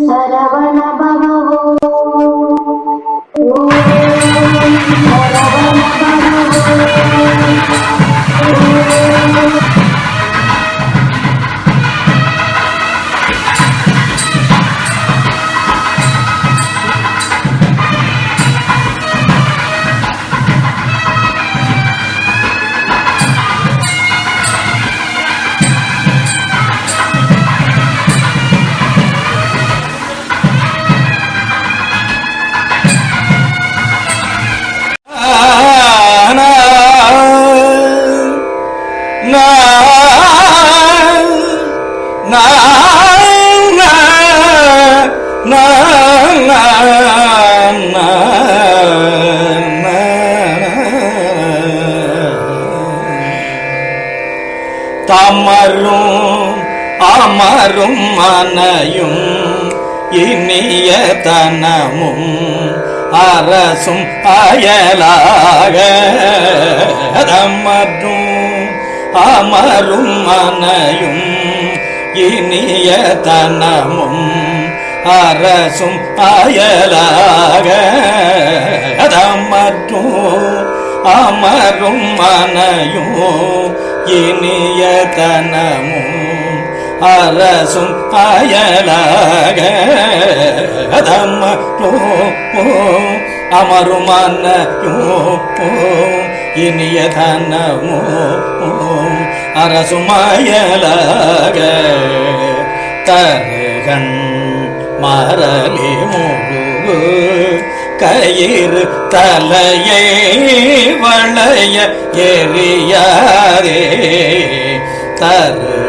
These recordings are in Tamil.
சரவண அமரும் மனையும் இனிய தனமும் அரசும் அயலாக அமரும் அமரும் மனையும் இனிய தனமும் அரசும் அயலாக தமற்றும் அமரும் மனையும் இனிய தனமும் அரசும் அயலாக தம்மற்றும் அமரும் இனிய தனமோ அரசும் அயலாக தருகன் மரளி முழு கயிறு தலையே வளைய எரியாரே தருகன்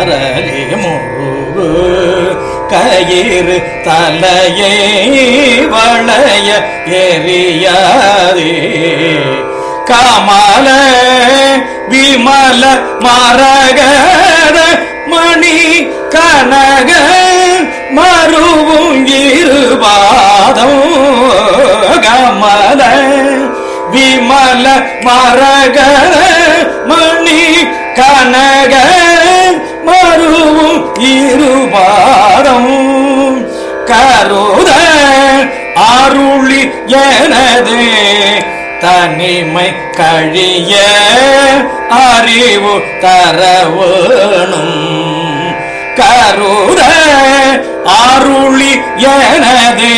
கரலி முழு கயிறு தலையே வளைய எரியாதே கமல விமல மரகர மணி கனக மருவும் இருபாதம் கமல விமல மரகர மணி கனக இருபாரம். இருபாதம் கருத அருளி எனது தனிமை கழிய அறிவு தரவேணும். கருத அருளி எனது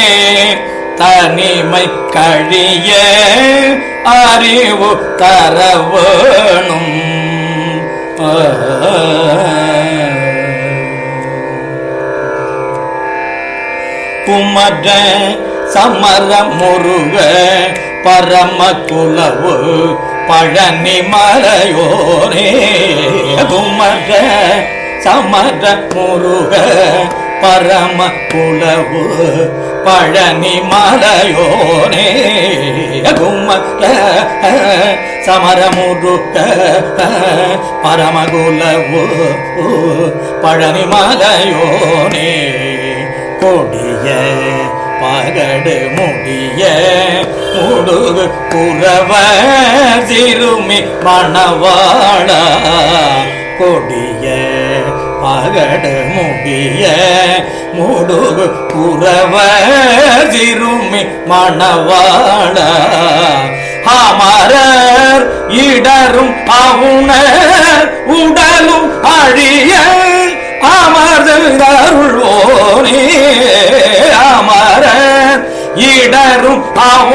தனிமை கழிய அறிவு தரவேணும். குமர சமர முருக பரம குலவு பழனி மலையோரே. குமர சமர முருக பரம குலவு பழனி மலையோனே குமர சமர பரமகுலவு பழனி மலையோனே கொடிய பகடு முடிய முடுகு குறவ திருமி மணவாள. கொடிய பகடு முடிய முடுகு குறவ திருமி மணவாள. அமரர் இடரும் அவுணர் உடலும் அழிய அமர்ந்தருள்வோனே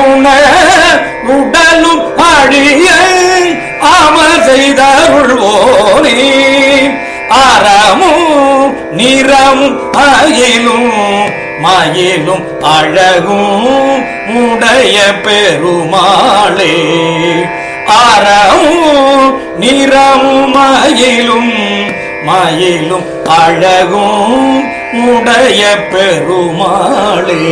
இடரும் உடலும் அழிய அமர் செய்தருள்வோனே. அறமும் நிறமும் அயிலும் மயிலும் அழகும் உடைய பெருமாளே. அறமும் நிறமும் மயிலும் மயிலும் அழகும் உடைய பெருமாளே.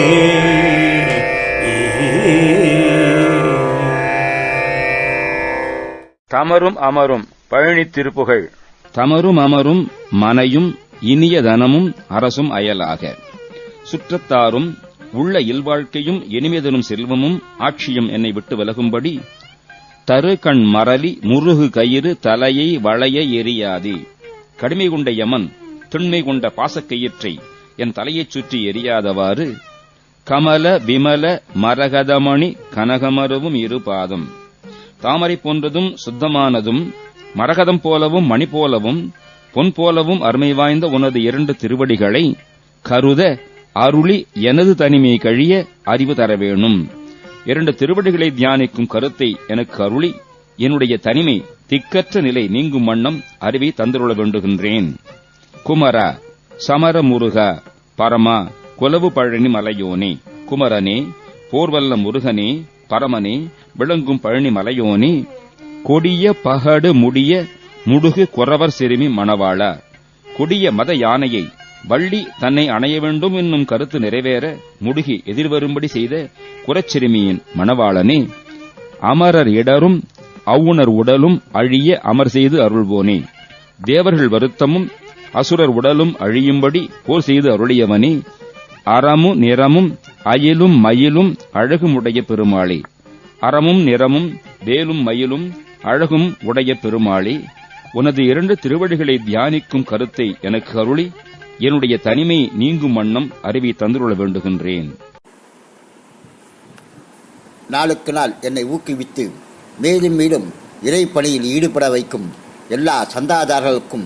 தமரும் அமரும் பழனி திருப்புகழ். தமரும் அமரும் மனையும் இனிய தனமும் அரசும் அயலாக. சுற்றத்தாரும் உள்ள இல்வாழ்க்கையும் இனிமைதனும் செல்வமும் ஆட்சியும் என்னை விட்டு விலகும்படி தரு கண் மரலி முருகு கயிறு தலையை வளைய எரியாதே. கடுமை கொண்ட யமன் திண்மை கொண்ட பாசக்கயிற்றை என் தலையைச் சுற்றி எரியாதவாறு கமல விமல மரகதமணி கனகமருவும் இரு பாதம் தாமரை போன்றதும் சுத்தமானதும் மரகதம் போலவும் மணி போலவும் பொன் போலவும் அருமை வாய்ந்த உனது இரண்டு திருவடிகளை கருத அருளி எனது தனிமையை கழிய அறிவு தர வேணும். இரண்டு திருவடிகளை தியானிக்கும் கருத்தை எனக்கு அருளி என்னுடைய தனிமை திக்கற்ற நிலை நீங்கும் வண்ணம் அறிவை தந்துள்ள வேண்டுகின்றேன். குமரா சமர முருகா பரமா குலவு பழனி மலையோனே குமரனே போர்வல்ல முருகனே பரமனே விளங்கும் பழனி மலையோனே கொடிய பகடு முடிய முடுகு குறவர் சிறுமி மணவாளா. கொடிய மத யானையை வள்ளி தன்னை அணைய வேண்டும் என்னும் கருத்து நிறைவேற முடுகி எதிர்வரும்படி செய்த குறச்சிறுமியின் மணவாளனே அமரர் இடரும் அவுணர் உடலும் அழிய அமர் செய்து அருள்வோனே. தேவர்கள் வருத்தமும் அசுரர் உடலும் அழியும்படி போர் செய்து அருளியவனே அறமும் நிறமும் அயிலும் மயிலும் அழகும் உடைய பெருமாளி. அறமும் நிறமும் வேலும் மயிலும் அழகும் உடைய பெருமாளி. உனது இரண்டு திருவடிகளை தியானிக்கும் கருத்தை எனக்கு அருளி என்னுடைய தனிமை நீங்கும் வண்ணம் அறிவி தந்துள்ள வேண்டுகின்றேன். நாளுக்கு நாள் என்னை ஊக்குவித்து மேலும் மேலும் இறைப்பணியில் ஈடுபட வைக்கும் எல்லா சந்தாதாரர்களுக்கும்